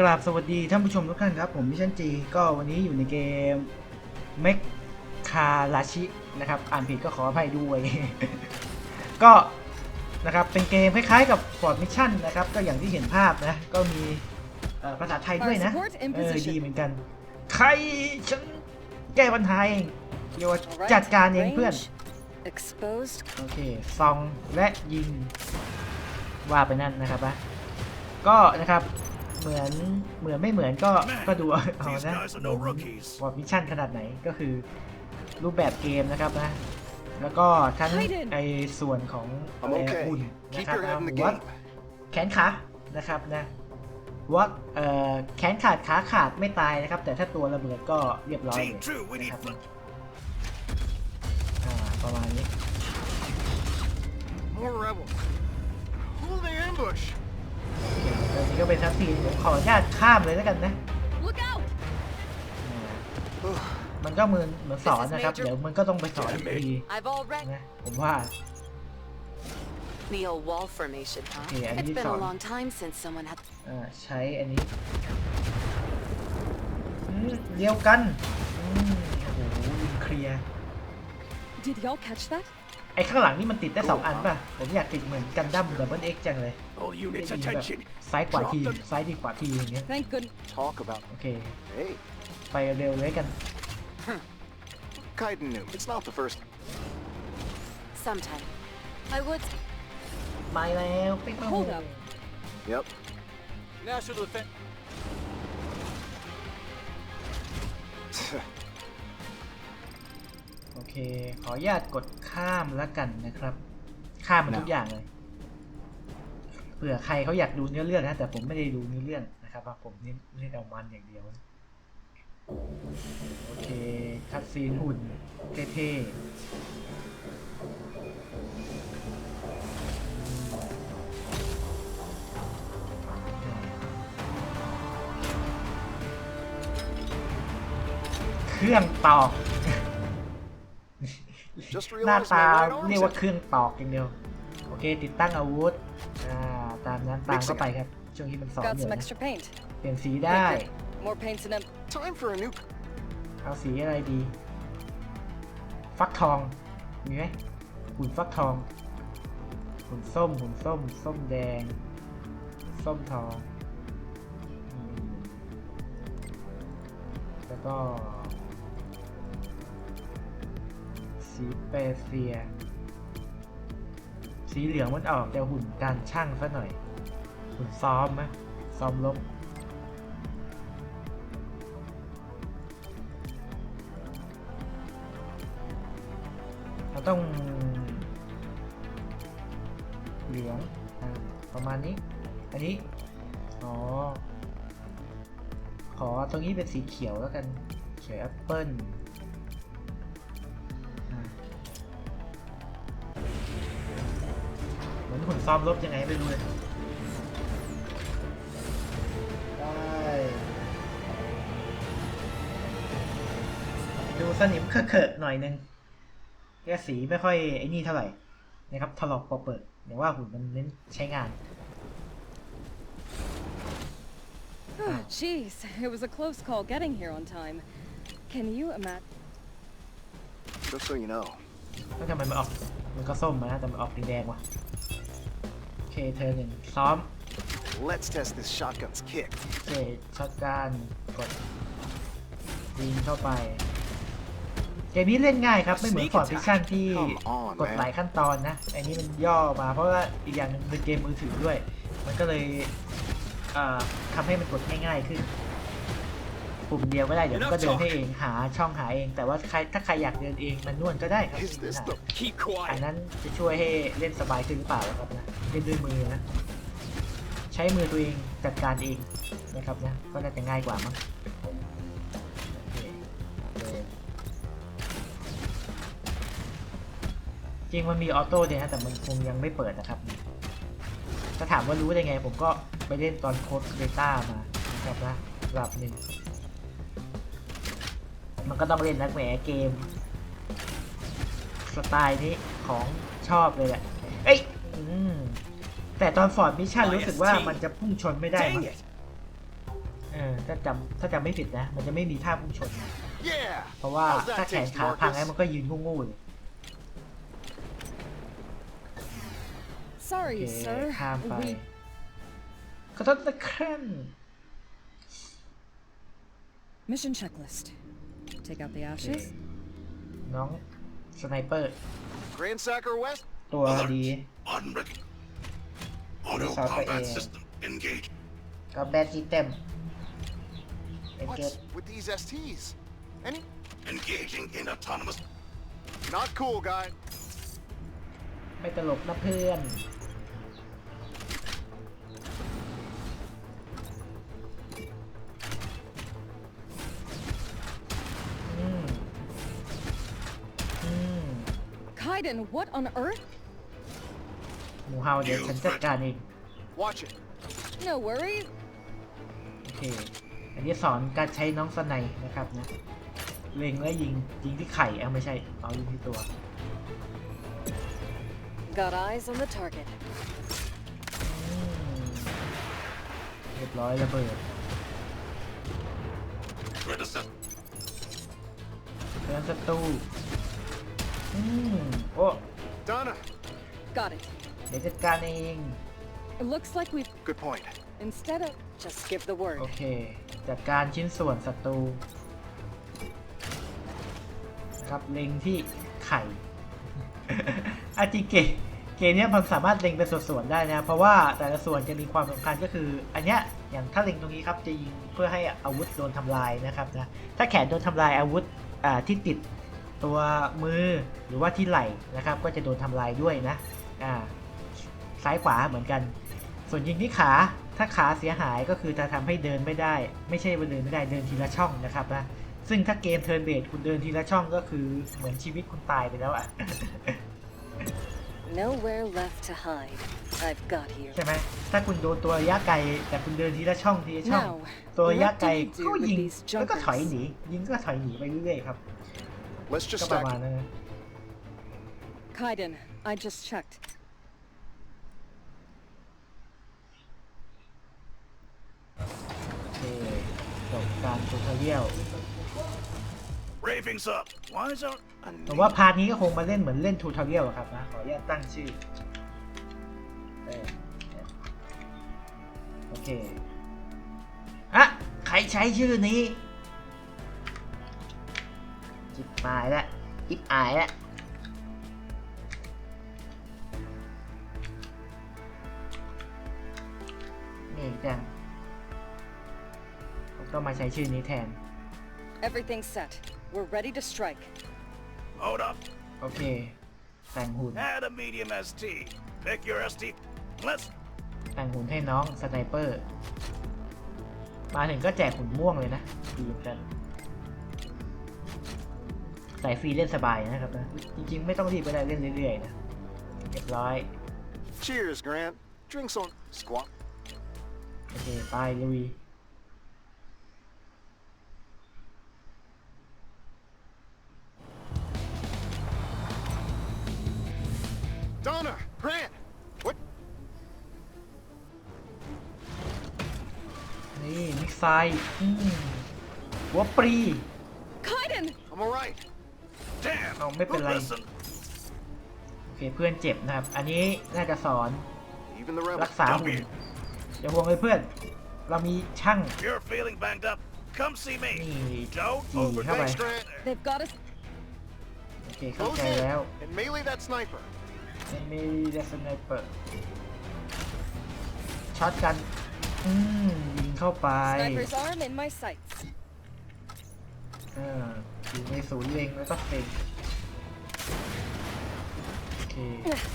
กราบสวัสดีท่านผู้ชมทุกท่านครับ ผมมิชันจี ก็วันนี้อยู่ในเกมเมคคาลาชินะครับ อ่านผิดก็ขออภัยด้วย ก็นะครับเป็นเกมคล้ายๆกับ Ford Mission นะครับ ก็อย่างที่เห็นภาพนะ ก็มีเอ่อภาษาไทยด้วยนะ Our support in เออ position ดีเหมือนกัน ใครฉันแก้ปัญหาเองเดี๋ยว Alright, จัดการเองเพื่อน range Exposed. โอเคซองและยิงว่าไปนั่นนะครับนะก็นะครับ เหมือนเหมือนไม่เหมือนก็ก็ดูเอา These นะ guys are no rookies. ว่ามิชชั่นขนาดไหนก็คือรูปแบบเกมนะครับนะ แล้วก็ทั้ง Hayden ไอส่วนของ I'm เอ่อ okay. หุ่นนะ Keep ครับ your head in the หัว game. แขนขานะครับนะหัว่าเอ่อแขนขาดขาขาดไม่ตายนะครับ แต่ถ้าตัวระเบิดก็เรียบร้อยเล Team ย two, we นะ need ครับ foot. อ่าประมาณนี้ More rebels. Hold the ambush. ตอ นนี้ก็เป็นทัพทีมผมขออนุญาตข้ามเลยแล้วกันนะ Look out! อ่ามันก็เหมือนเหมือนสอนนะครับ เดี๋ยวมันก็ต้องไปสอนอีกที I've already นะผมว่า Neo wall formation, huh? Okay, I it's need been some. a long time since someone had อ่าใช้อันนี้อืมเดียวกันอืมโอ้โหยิงเคลียร์ Did y'all catch that? ไอ้ข้างหลังนี่มันติดได้สองอันป่ะ ผมอยากติดเหมือนกันดั้มดับเบิลเอ็กจังเลย All ยิง units, แบบ attention. ซ้ายขวาทีซ้ายดีขวาทีอย่างเงี้ย Thank goodness. Talk about. โอเค Hey, ไปเร็วเลยกัน Kaiden knew. It's not the first. Sometime. I would. มาแล้วปิ๊กมา Hold up. Yep. National Defense. โอเค ขออนุญาตกดข้ามแล้วกันนะครับ ข้ามมันทุกอย่างเลยเผื่อใครเขาอยากดูเนื้อเรื่องนะแต่ผมไม่ได้ดูเนื้อเรื่องนะครับว่าผมเน้นเล่นเอามันอย่างเดียวนะโอเคคัดซีนหุ่นเท่ๆเครื่องตอก Just หน้า realized ตา my right เรียก arm's ว่าเครื่องตอกอย่างเดียว โอเค ติดตั้งอาวุธอ่าตามนั้นตามเข้าไปครับ ช่วงที่มันสอน Got อยู่ some นะ extra paint. เปลี่ยนสีได้ More paints in them. Time for a new. เอาสีอะไรดี ฟักทอง มีไหมหุ่นฟักทองหุ่นส้มหุ่นส้ม ส้มแดง ส้มทองอืมแล้วก็ สีเปเซีย สีเหลืองมันออกจะหุ่นการช่างซะหน่อย หุ่นซ้อมไหมซ้อมลบเราต้อง เหลืองอประมาณนี้ อันนี้ อ๋อ ขอตรงนี้เป็นสีเขียวแล้วกัน เขียวแอปเปิ้ล หมือนหุ่นซ้อมรบยังไงไม่รู้เลยได้ดูสนิมเคอะๆหน่อยนึงแก้สีไม่ค่อยไอ้นี่เท่าไหร่นะครับถลอกปอเปิดอย่างว่าหุ่นมันเน้นใช้งาน Oh, jeez. It was a close call getting here on time. Can you imagine? Just so you know. แล้วทำไมมันออกมันก็ส้มมานะแต่มันออกแดงๆว่ะโอ เคเธอหนึ่งซ้อม Let's test this shotgun's kick. โอเคช็อตการกดยิงเข้าไป เกมนี้เล่นง่ายครับ ไม่เหมือนฟอร์ดฟิชั่นที่ Come on, กด man. หลายขั้นตอนนะ อันนี้มันย่อมา เพราะว่าอีกอย่างหนึงเป็นเกมมือถือด้วย มันก็เลยเอ่อทำให้มันกดง่ายๆขึ้น ปุ่มเดียวก็ได้เดี๋ยวมันก็เดินให้เองหาช่องหาเอง แต่ว่าใครถ้าใครอยากเดินเองมันนวลก็ได้ครับ Is this the Keep อัน quiet. นั้นจะช่วยให้เล่นสบายขึ้นหรือเปล่าครับนะเล่นด้วยมือนะใช้มือตัวเองจัดการเองนะครับนะก็น่าจะง่ายกว่ามั้งโอเคเลยจริงมันมีออโต้เนี่ยนะแต่มันคงยังไม่เปิดนะครับถ้าถามว่ารู้ได้ไง ผมก็ไปเล่นตอนโค้ดเบต้ามานะครับนะระดับหนึ่ง มันก็ต้องเล่นนักแหมเกม สไตล์นี้ของชอบเลยแหละ เอ้ยอืมแต่ตอนฟอร์ดมิชชั่นรู้สึกว่ามันจะพุ่งชนไม่ได้มั้ง Dang it. เออถ้าจำถ้าจำไม่ผิดนะ มันจะไม่มีท่าพุ่งชน Yeah. เพราะว่า How's that ถ้าแขน taste, ขาพัง Marcus? แล้วมันก็ยืนงูๆเลย Sorry, โอเค sir. ข้ามไป We ขอโทษนะครับ mission checklist. Take out the โอเค ashes. น้องสไนเปอร์ Grand Sacker West? ตัวดี On ready. Auto South combat Air. system engaged. กับแบดซิเต็มเอ็นเกต What's with these STs? Any? Engaging in autonomous. Not cool, guy. ไม่ตลกนะเพื่อน Kaiden, what on earth? หมูเฮาเดี๋ยวฉันจัดการเอง Watch it. No worries. โอเค อันนี้สอนการใช้น้องสไนนะครับนะ เล็งและยิง ยิงที่ไข่เอาไม่ใช่ เอายิงที่ตัว Got eyes on the target. อืมเรียบร้อยระเบิด Threat assessment. เตือนศัตรูอื มโอ้ Donna. Got it. เดี๋ยวจัดการเอง It looks like we've Good point. instead of just give the word. โอเค จัดการชิ้นส่วนศัตรูนะครับเล็งที่ไข่ อาจริงเกมเกมเนี้ยมันสามารถเล็งเป็นส่วนๆได้นะเพราะว่าแต่ละส่วนจะมีความสำคัญก็คือ อันเนี้ยอย่างถ้าเล็งตรงนี้ครับจะยิงเพื่อให้อาวุธโดนทำลายนะครับนะถ้าแขนโดนทำลายอาวุธอ่าที่ติด ตัวมือหรือว่าที่ไหล่นะครับ ก็จะโดนทำลายด้วยนะอ่าซ้ายขวาเหมือนกัน ส่วนยิงที่ขาถ้าขาเสียหายก็คือจะทำให้เดินไม่ได้ ไม่ใช่ว่าเดินไม่ได้เดินทีละช่องนะครับนะซึ่งถ้าเกมเทิร์นเบสคุณเดินทีละช่องก็คือเหมือนชีวิตคุณตายไปแล้วอะ Nowhere left to hide. I've got you. ใช่ไหมถ้าคุณโดนตัวระยะไกลแต่คุณเดินทีละช่องทีละช่อง Now, ตัวระยะ what ไกล do we do ก็ with ยิง these แล้วก็ถอย jumpers? หนียิงก็ถอยหนีไปเรื่อยๆครับ Let's ก็ just ประ stack มาณ it. นั้นนะ Kaiden, I just checked. โอเคจบการทูทอเรียล Ravings up. Why is our ผมว่าพาร์ทนี้ก็คงมาเล่นเหมือนเล่นทูทอเรียลครับนะ ขออนุญาตตั้งชื่อเออโอเคอะใครใช้ชื่อนี้ จิบหายแล้วอิบอายแล้วนี่จังผมก็มาใช้ชื่อนี้แทน Everything's set. We're ready to strike. hold up? โอเค แต่งหุ่น Add a medium ST. Pick your ST. Let's แต่งหุ่นให้น้องสไนเปอร์ มาถึงก็แจกหุ่นม่วงเลยนะดีเหมือนกัน ใส่ฟรีเล่นสบายนะครับนะ จริงๆ ไม่ต้องรีบไปได้เล่นเรื่อยๆนะเรียบร้อย Cheers, Grant. Drinks on squat. โอเคไปลุย Donna. Grant. What? นี่มิกไซด์อืมหัวปรี Kaiden! I'm alright. Damn. Oh, may Who palay. listen? โอเคเพื่อนเจ็บนะครับ อันนี้น่าจะสอน Even the รั rebels. กษาหุ่นอย่าห่วงเลยเพื่อน เรามีช่าง You're feeling banged up. Come see me. นี่ Don't จีเข้าไป Thanks, Grant. They've got us. โอเคเข้า Close ใจ in แล้ว and melee that sniper. มีเดสไนเปอร์ช็อตกันอืมยิงเข้าไป Sniper's arm in my sights. เออ อยู่ในศูนย์เล็งแล้วก็เล็งโอเค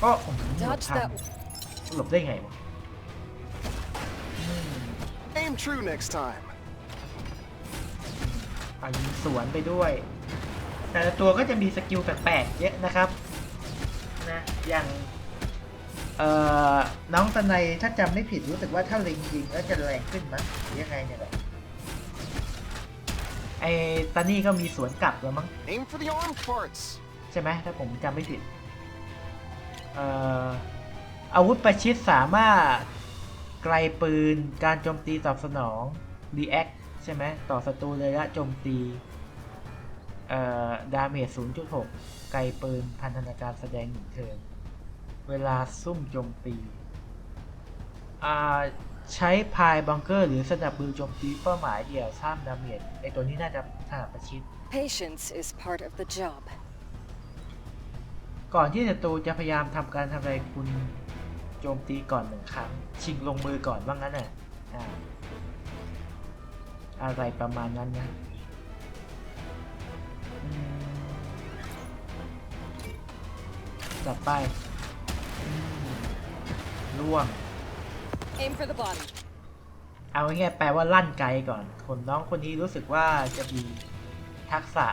ก็โอ้โหหลบ Dodge ทัน that. หลบได้ไงวะอืม Aim true next time. อะยิงสวนไปด้วย แต่ละตัวก็จะมีสกิลแปลกๆเยอะนะครับนะอย่างเอ่อน้องตะไนถ้าจำไม่ผิดรู้สึกว่าถ้าเล็งยิงแล้วจะแรงขึ้นมั้งหรือยังไงเนี่ยแหละไอ้ตานี่ก็มีสวนกลับแล้วมั้ง Aim for the arm parts. ใช่ไหมถ้าผมจำไม่ผิดเอ่ออาวุธประชิดสามารถไกลปืนการโจมตีตอบสนอง react ใช่ไหมต่อศัตรูระยะโจมตีเอ่อดาเมจ0.6 ไกลปืนพันธนาการแสดงหนึ่งเทิร์นเวลาซุ่มโจมตีอ่า ใช้พายบังเกอร์หรือสนับมือโจมตีเป้าหมายเดี่ยวสร้างดาเมจไอตัวนี้น่าจะถนัดประชิด Patience is part of the job. ก่อนที่ศัตรูจะพยายามทำการทำลายคุณโจมตีก่อนหนึ่งครั้ง ชิงลงมือก่อนว่างั้นน่ะอ่าอะไรประมาณนั้นนะอืมจัดไปอืมล่วง Aim for the body. เอาง่ายๆแปลว่าลั่นไกลก่อน คนน้องคนนี้รู้สึกว่าจะมีทักษะ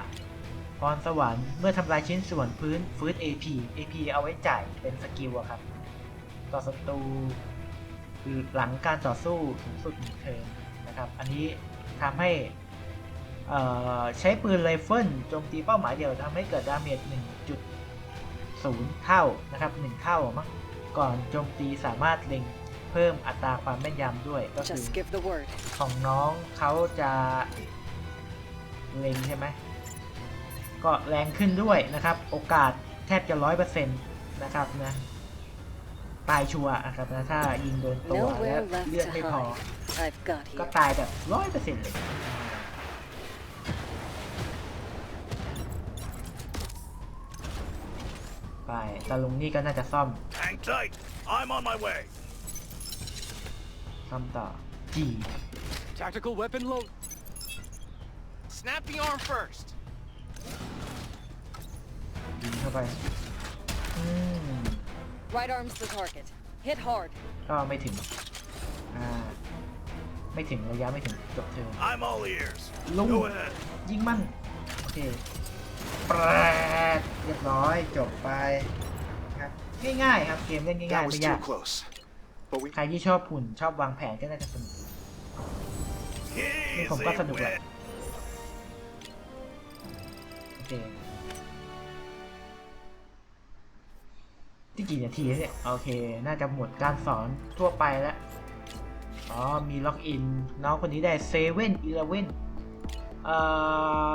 พรสวรรค์เมื่อทำลายชิ้นส่วนพื้นฟื้น AP AP เอาไว้จ่ายเป็นสกิลอะครับ ต่อศัตรูหลังการต่อสู้สูงสุดหนึ่งเทิร์นนะครับ อันนี้ทำให้ใช้ปืนไรเฟิลโจมตีเป้าหมายเดียวทำให้เกิดดาเมจ1.0 เท่านะครับ 1 เท่ามั้งก่อนโจมตีสามารถเล็ง เพิ่มอัตราความแม่นยำด้วยก็คือ Just give the word. ของน้องเขาจะเล็งใช่ไหมก็แรงขึ้นด้วยนะครับ โอกาสแทบจะร้อยเปอร์เซ็นต์นะครับนะตายชัวร์นะครับนะถ้ายิงโดนตัวและ Nowhere left เลือด to ไม่พอ hide. I've got ก็ here. ตายแบบร้อยเปอร์เซ็นต์เลยไปตาลุงนี่ก็น่าจะซ่อม Hang tight. I'm on my way. ซ่อมต่อจี Tactical weapon load. Snap the arm first. ยิงเข้าไป อืม Right arm's the target. Hit hard. ก็ไม่ถึง อ่า ไม่ถึงระยะไม่ถึงจบเทิร์น I'm all ears. Lung. Go ahead. ยิงมัน โอเคแปรดเรียบร้อยจบไปครับ ง่ายๆครับ เกมเล่นง่าย That ๆ was ไม่ too ยาก close. But we ใครที่ชอบหุ่นชอบวางแผนก็น่าจะสนุก Easy không có sân được win. โอเคที่กี่นาทีแล้วเนี่ยโอเค น่าจะหมดการสอนทั่วไปแล้วอ๋อ มีล็อกอิน น้องคนนี้ได้เซเว่นอีเลเว่นเอ่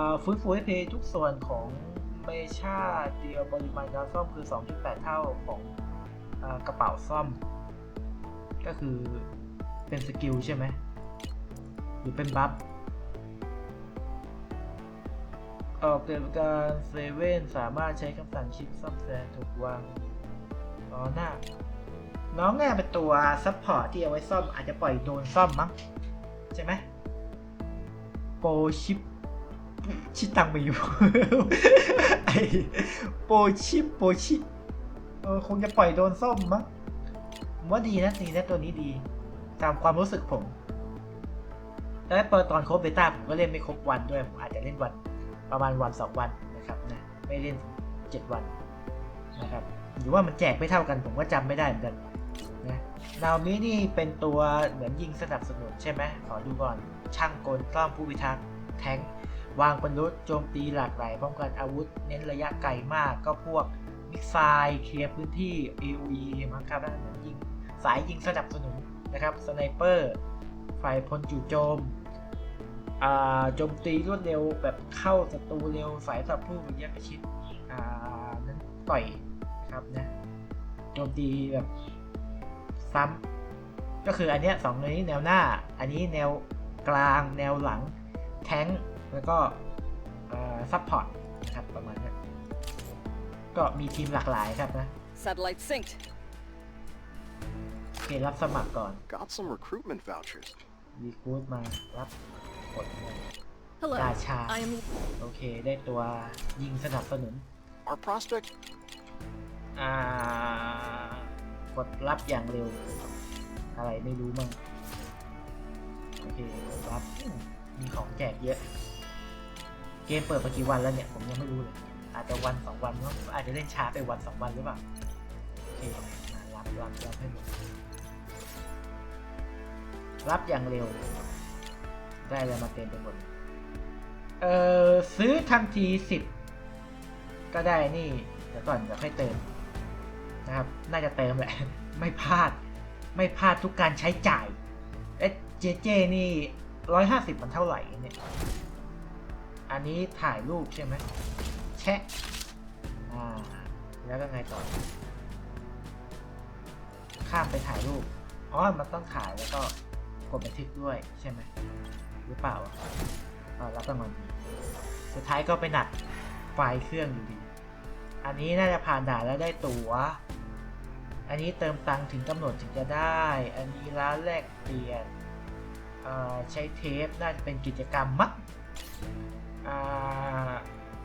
อฟื้นฟูให้เพย์ทุกส่วนของเมชาเดียวปริมาณการซ่อมคือ 2.8 เท่าของเอ่อกระเป๋าซ่อม ก็คือเป็นสกิลใช่ไหมหรือเป็นบัฟออกเกิดการเซเว่นสามารถใช้คำสั่งชิปซ่อมแซมถูกวางอ๋อหน้า น้องเนี่เป็นตัวซัพพอร์ตที่เอาไว้ซ่อมอาจจะปล่อยโดนซ่อมมั้ง ใช่ไหมโปรชิปชิตังไปอยู่ไอโปรชิปโปรชิปเออคงจะปล่อยโดนซ่อมมั้ง ผมว่าดีนะดีนะตัวนี้ดี ตามความรู้สึกผมแต่เปิดตอนครบเบต้าผมก็เล่นไม่ครบวันด้วย ผมอาจจะเล่นวันประมาณวันสองวันนะครับนะไม่เล่นเจ็ดวันนะครับหรือว่ามันแจกไม่เท่ากันผมก็จำไม่ได้เหมือนกันนะนาวมินี่เป็นตัวเหมือนยิงสนับสนุนใช่ไหมขอดูก่อน ช่างกลซ่อมผู้พิทักษ์แทงวางบรรลุโจมตีหลากหลายป้องกันอาวุธ เน้นระยะไกลมากก็พวกมิกไซเคลียร์พื้นที่ AOE มั้งครับนะเหมือนยิง สายยิงสนับสนุนนะครับสไนเปอร์ฝ่ายพลจู่โจมโจมตีรวดเร็วแบบเข้าศัตรูเร็วสายสับผู้ระยะประชิดนั้นต่อยครับนะโจมตีแบบซ้ำก็คืออันเนี้ยสองนี้แนวหน้า อันนี้แนวกลางแนวหลังแทงแล้วก็ซัพพอร์ตนะครับประมาณนี้ก็มีทีมหลากหลายครับนะ Satellite synced. โอเครับสมัครก่อน got some recruitment vouchers. รีคูดมารับกดเลย Hello. Gotcha. I am โอเค ได้ตัวยิงสนับสนุน Our prospect อ่ากดรับอย่างเร็ว อะไรไม่รู้มั่งโอเครับอืมมีของแจกเยอะ เกมเปิดมากี่วันแล้วเนี่ย ผมยังไม่รู้เลย อาจจะวันสองวันมั้งอาจจะเล่นช้าไปวันสองวันหรือเปล่า โอเคมารับรับรับให้หมด รับอย่างเร็ว ได้อะไรมาเต็มไปหมดเลยเอ่อ ซื้อทันทีสิบก็ได้นี่เดี๋ยวก่อนเดี๋ยวค่อยเติมนะครับ น่าจะเติมแหละ ไม่พลาด ไม่พลาดทุกการใช้จ่ายเอ๊ะเจเจนี่ร้อยห้าสิบมันเท่าไหร่เนี่ย อันนี้ถ่ายรูปใช่ไหมแชะ อ่า แล้วก็ไงต่อ ข้ามไปถ่ายรูป อ๋อ มันต้องถ่ายแล้วก็ กดบันทึกด้วยใช่ไหมหรือเปล่าอะอ่ารับรางวัลดีสุดท้ายก็ไปหนักไฟเครื่องอยู่ดี อันนี้น่าจะผ่านด่านแล้วได้ตั๋ว อันนี้เติมตังค์ถึงกำหนดถึงจะได้ อันนี้ร้านแลกเปลี่ยนใช้เทปน่าจะเป็นกิจกรรมมั้ง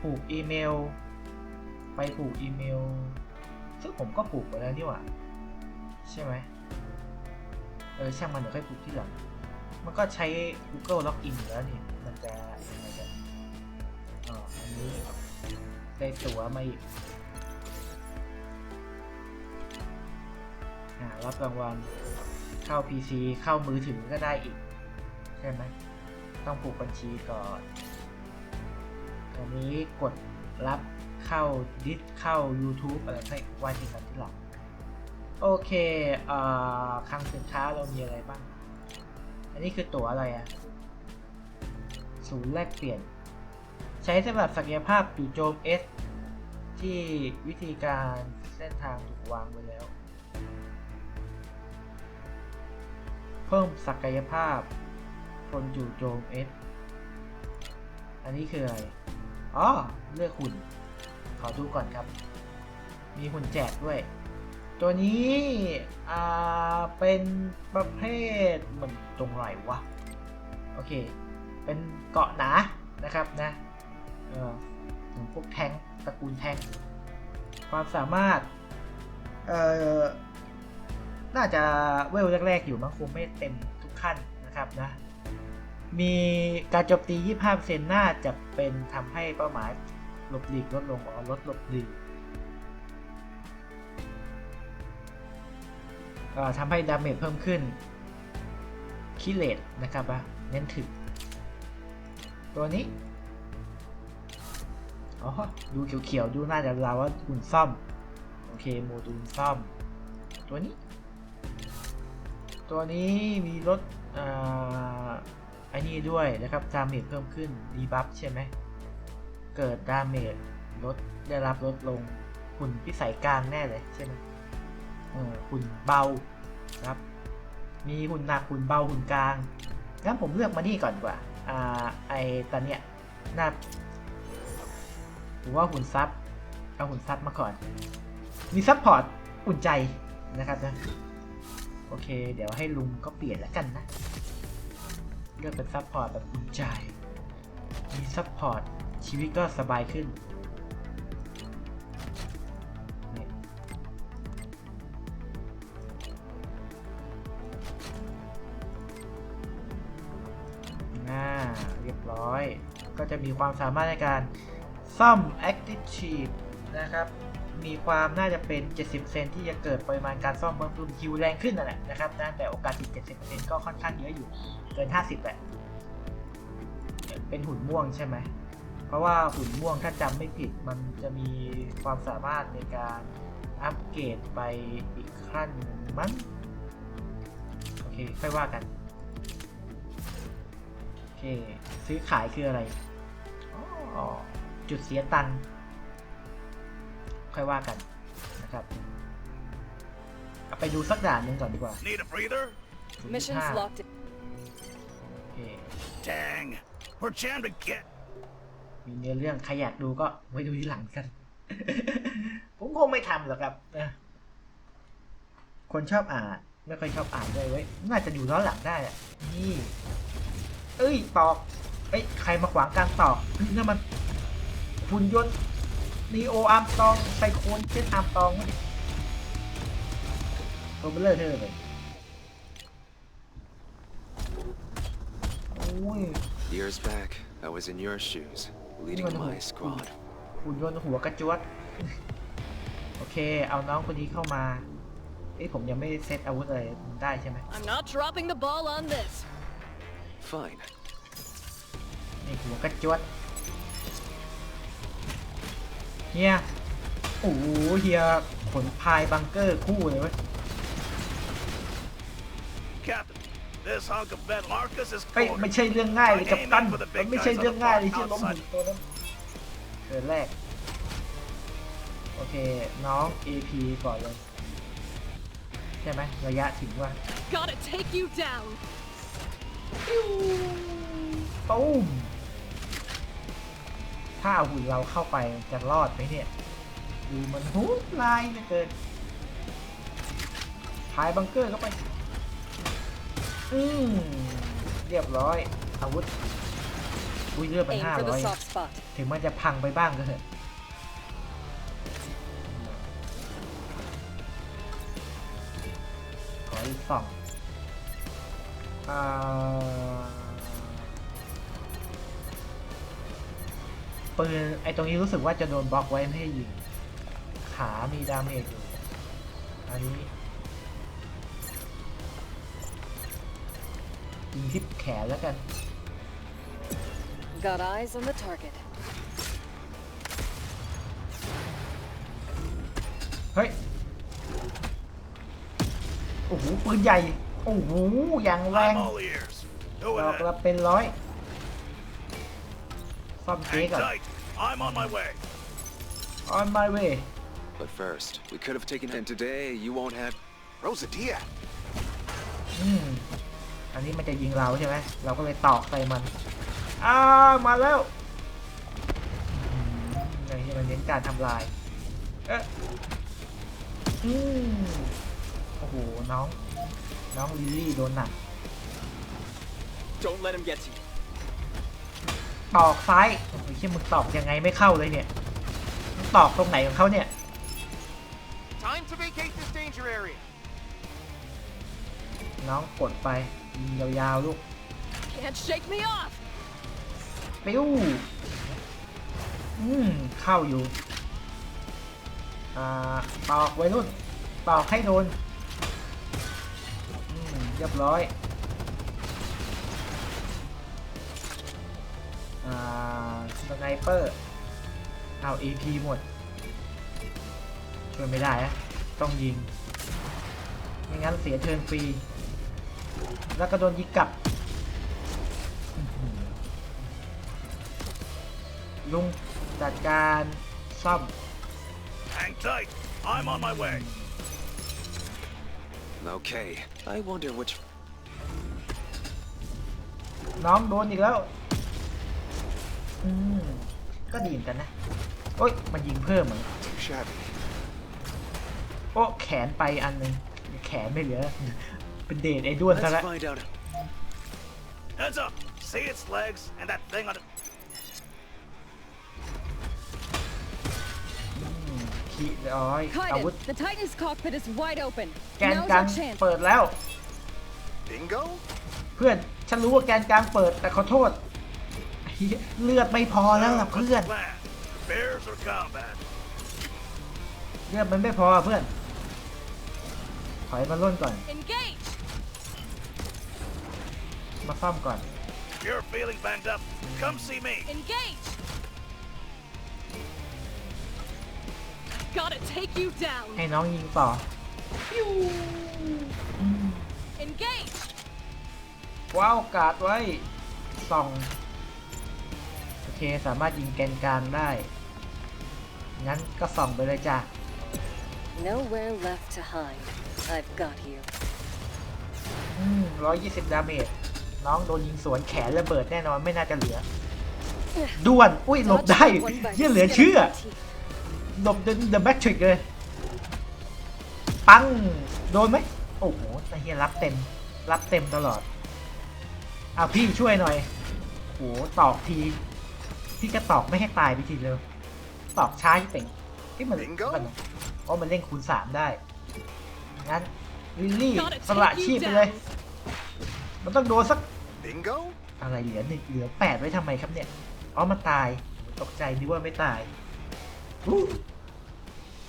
ผูกอีเมล ไปผูกอีเมล ซึ่งผมก็ผูกไปแล้วนี่หว่า ใช่ไหม ออช่างมันเดี๋ยวค่อยผูกที่หลัง มันก็ใช้ Google Login อยู่แล้วนี่ มันจะยังไงกันอ๋ออันนี้ได้ตั๋วมาอีกรับรางวัลเข้า PC เข้ามือถือก็ได้อีก ใช่ไหม ต้องผูกบัญชีก่อนอันนี้กดรับเข้าดิสเข้า YouTube อะไรให้ไว้ที่กันที่หลัง โอเคเอ่อคลังสินค้าเรามีอะไรบ้าง อันนี้คือตั๋วอะไรอะศูนย์แลกเปลี่ยน ใช้สำหรับศักยภาพจู่โจม S ที่วิธีการเส้นทางถูกวางไว้แล้ว เพิ่มศักยภาพคนจู่โจม S อันนี้คืออะไร อ๋อ เลือกหุ่น ขอดูก่อนครับ มีหุ่นแจกด้วย ตัวนี้อ่าเป็นประเภทมันตรงไหนวะ โอเค เป็นเกาะหนานะครับนะเออเหมือนพวกแทงตระกูลแทงความสามารถ เอ่อ น่าจะเวลแรกๆอยู่มั้งคงไม่เต็มทุกขั้นนะครับนะ มีการโจมตี 25%น่าจะเป็นทำให้เป้าหมายหลบหลีกลดลงอ๋อลดหลบหลีก เอ่อทำให้ดาเมจเพิ่มขึ้นคิเลตนะครับเน้นถึงตัวนี้อ๋อดูเขียวๆ ดูน่าจะราวว่าหุ่นซ่อม โอเคโมดูลซ่อม ตัวนี้ ตัวนี้มีลดอ่าไอ้นี่ด้วยนะครับ ดาเมจเพิ่มขึ้นดีบัฟใช่ไหม เกิดดาเมจลดได้รับลดลงหุ่นพิสัยกลางแน่เลยใช่ไหม เออหุ่นเบานะครับ มีหุ่นหนักหุ่นเบาหุ่นกลางงั้นผมเลือกมานี่ก่อนกว่าอ่าไอตอนเนี้ยน่าผมว่าหุ่นซับเอาหุ่นซับมาก่อน มีซับพอร์ตอุ่นใจนะครับนะโอเค เดี๋ยวให้ลุงก็เปลี่ยนแล้วกันนะเลือกเป็นซับพอร์ตแบบอุ่นใจมีซับพอร์ตชีวิตก็สบายขึ้น ก็จะมีความสามารถในการซ่อม Active Sheet นะครับ มีความน่าจะเป็น 70เซนที่จะเกิดปริมาณการซ่อมเพิ่มขึ้นคิวแรงขึ้นนั่นแหละนะครับนะแต่โอกาสติด70%ก็ค่อนข้างเยอะอยู่เกิน 50แหละเป็นหุ่นม่วงใช่ไหม เพราะว่าหุ่นม่วงถ้าจำไม่ผิดมันจะมีความสามารถในการอัปเกรดไปอีกขั้นมั้งโอเค ค่อยว่ากัน เคซื้อขายคืออะไรอ๋อจุดเสียตังค์ค่อยว่ากันนะครับเอาไปดูสักด่านหนึ่งก่อนดีกว่า Need a breather? Mission's 05 locked in. โอเค Dang. We're jammed again. มีเนื้อเรื่องใครอยากดูก็ไว้ดูที่หลังกัน ผมคงไม่ทำหรอกครับนะคนชอบอ่าน ไม่ค่อยชอบอ่านด้วยเว้ย น่าจะดูย้อนหลังได้อะนี่ เอ้ยตอกเอ้ยใครมาขวางการตอกเฮ้ยนั่นมันหุ่นยนต์นีโออาร์มตองไซโคนเช่นอาร์มตองไม่ดิตัวเบลเลอร์เธอเลยโอ้ย Years back, I was in your shoes, leading Ano? my squad. หุ่นยนต์หัวกระจวดโอเค เอาน้องคนนี้เข้ามาเอ้ยผมยังไม่เซตอาวุธอะไรได้ใช่ไหม I'm not dropping the ball on this. Fine. นี่หัวกระจวดเฮียโอ้โหเฮียขนพายบังเกอร์คู่เลยเว้ย Captain, This hunk of Ben Marcus is เฮ้ยไม่ cornered. ใช่เรื่องง่ายเลยกับตันมันไม่ใช่เรื่องง่ายเลยที่ล้มหุ่นตัวนั้นเกินแรก โอเค น้อง AP ก่อนเลย ใช่ไหมระยะถึงว่า Gotta take you down. ตุ้มถ้าเอาหุ่นเราเข้าไปจะรอดไหมเนี่ย ดูมันหูลายเหลือเกินพายบังเกอร์เข้าไป อืมเรียบร้อย อาวุธ อุ้ยเลือดมัน Aim ห้า for ร้อ the ย soft spot. ถึงมันจะพังไปบ้างก็เถอะขออีกสอง อ่าปืนไอตรงนี้รู้สึกว่าจะโดนบล็อกไว้ไม่ให้ยิง ขามีดาเมจอยู่ อันนี้ยิงที่แขนแล้วกัน Got eyes on the target. เฮ้ย โอ้โห ปืนใหญ่ โอ้โหอย่างแรง I'm all ears. ด Go อก ahead. ละเป็นร้อยซ่อมเจ๊ Hang ก่อน tight. I'm on my way. on my way But first, we could have taken and today you won't have Rosa Diaz. อืมอันนี้มันจะยิงเราใช่ไหมเราก็เลยตอกใส่มันอ้าวมาแล้วอืมอย่างนี้มันเน้นการทำลายเอ๊ะอืมโอ้โหน้อง น้องลิลลี่โดนหนัก Don't let him get to you. ตอกซ้ายโอ้โหเชี่ยมึงตอกยังไงไม่เข้าเลยเนี่ยมึงตอกตรงไหนของเขาเนี่ย Time to vacate this danger area. น้องกดไปยิงยาวๆลูก Can't shake me off. ปิ้วอืมเข้าอยู่ อ่าตอกไว้รุ่นตอกให้โดนอืม เรียบร้อยอ่าสไนเปอร์เอา AP หมด ช่วยไม่ได้อะต้องยิง ไม่งั้นเสียเทิร์นฟรี แล้วก็โดนยิงกลับ ลุงจัดการซ่อม Hang tight. I'm on my way. Okay, I wonder which น้องโดนอีกแล้ว อืม ก็ดีเหมือนกันนะ โอ๊ยมันยิงเพิ่มเหมือน Too shabby. โอ้ แขนไปอันหนึง แขนไม่เหลือ เป็นเดทไอ้ด้วนซะ Let's แล้ว find out. Heads up. See its legs and that thing on it. ขีดร้อยอาวุธ Kaiden, the Titan's cockpit is wide open. แกน Now's กลาง our chance. เปิดแล้ว Bingo? เพื่อนฉันรู้ว่าแกนกลางเปิดแต่ขอโทษเหี้ยเลือดไม่พอแล้วล่ะ Now, what's เพื่อน the plan? Bears or combat? เลือดมันไม่พอเพื่อน ถอยมาล่นก่อน Engage. มาซ่อมก่อน If you're feeling banged up, come see me. Engage. Gotta take you down. ให้น้องยิงต่อ Engage. ว้าวกาดไว้ส่องโอเคสามารถยิงแกนกลางได้ งั้นก็ส่องไปเลยจ้ะ Nowhere left to hide. I've got you. อืมร้อยยี่สิบดาเมจน้องโดนยิงสวนแขนระเบิดแน่นอนไม่น่าจะเหลือด่วน อุ้ยหลบ Dodge ได้ that one by เยี่ย the เหลือ skin of เชื่อ your teeth. หลบ The The Matrix เลย ปัง โดนไหม โอ้โหไอ้เฮียรับเต็ม รับเต็มตลอดเอาพี่ช่วยหน่อยโหตอกที พี่ก็ตอกไม่ให้ตายไปทีเดียวตอกช้าที่เป่งที่มัน Bingo มันเพราะมันเล่นคูณสามได้ งั้นลิลลี่ Gotta สละ take ชี you พไปเลย down. มันต้องโดนสัก Bingo? อะไรเหลือหนึ่งเหลือแปดไว้ทำไมครับเนี่ย อ๋อมันตาย ตกใจนึกว่าไม่ตาย อู้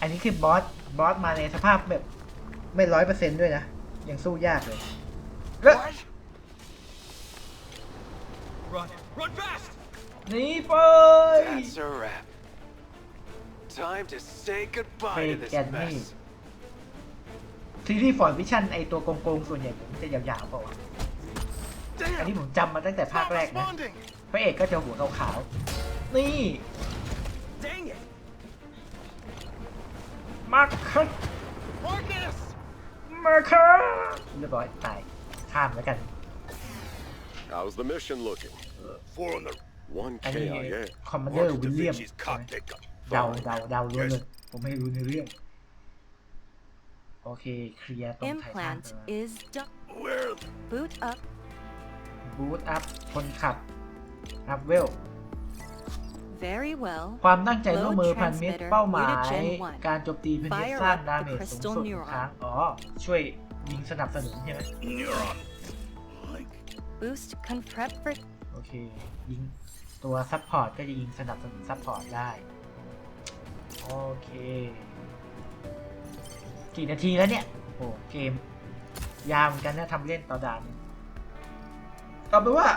อันนี้คือบอส บอสมาในสภาพแบบ ไม่ร้อยเปอร์เซนต์ด้วยนะ ยังสู้ยากเลยเอ้ย What? Run! Run fast! หนีไป That's a wrap. Time to say goodbye to this Fake at me. mess. ซีรีส์ฟอร์ดวิชั่นไอตัวโกงๆส่วนใหญ่ผมจะยาวๆเปล่าวะอัน Damn! นี้ผมจำมาตั้งแต่ It's ภาค not แรกนะ responding! พระเอกก็จะหัวขาวๆนี่ Dang it! มาคัส Marcus! มาคัสเรียบร้อยตายข้ามแล้วกัน How's the mission looking? Four on the 1อันนี้ KIA. คอมมานเดอร์ Mark วิลเลียม Da Vinci's cockpit gun. เดาเดาเดาล้วนเลย ผมไม่รู้ในเรื่อง โอเค เคลียร์ตรงไททัน Implant is done. Where? Boot up. บูตอัพ คนขับ อัพเวล Very well. ความตั้งใจร่วมมือ Load พันมิตร transmitter เป้าหมาย unit Gen 1การโจมตีพันมิตร Fire สร้าง up ดา the เมจสูง crystal สุดทุก neuron ครั้งอ๋อ ช่วยยิงสนับสนุนใช่ไหม Neuron. Like, Boost confrep for โอเค ยิงตัวซัพพอร์ตก็จะยิงสนับสนุนซัพพอร์ตได้ โอเค กี่นาทีแล้วเนี่ย โอ้เกม ยาวเหมือนกันนะทำเล่นต่อด่านหนึ่งก็เป็นว่า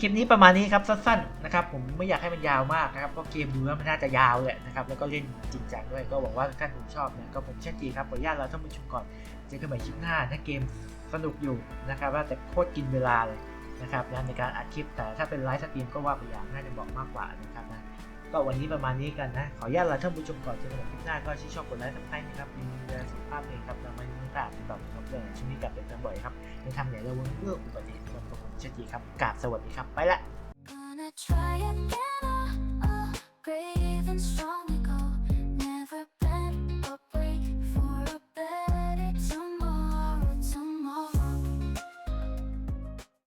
คลิปนี้ประมาณนี้ครับสั้นๆนะครับผมไม่อยากให้มันยาวมากนะครับเพราะเกมดูแล้วมันน่าจะยาวแหละนะครับแล้วก็เล่นจริงจังด้วยก็หวังว่าท่านคงชอบนะก็ผมเช่นจีครับขออนุญาตเราท่านผู้ชมก่อนเจอกันใหม่คลิปหน้าถ้าเกมสนุกอยู่นะครับว่าแต่โคตรกินเวลาเลยนะครับนะในการอัดคลิปแต่ถ้าเป็นไลฟ์สตรีมก็ว่าไปอย่างน่าจะบอกมากกว่านะครับนะก็วันนี้ประมาณนี้กันนะ ขออนุญาตลาท่านผู้ชมก่อนเจอกันใหม่คลิปหน้าก็ชื่นชอบกดไลค์สับสไครนะครับมีดูแลสุขภาพเองครับเราไม่ต้องการเป็นแบบครับเรื่องช่วงนี้กลับเป็นบ่อยครับในทำไหนระวังเรื่ออุบัติเหตุ เช่นจีครับกราบสวัสดีครับ ไปละ Gonna try again, uh, uh, brave and strong.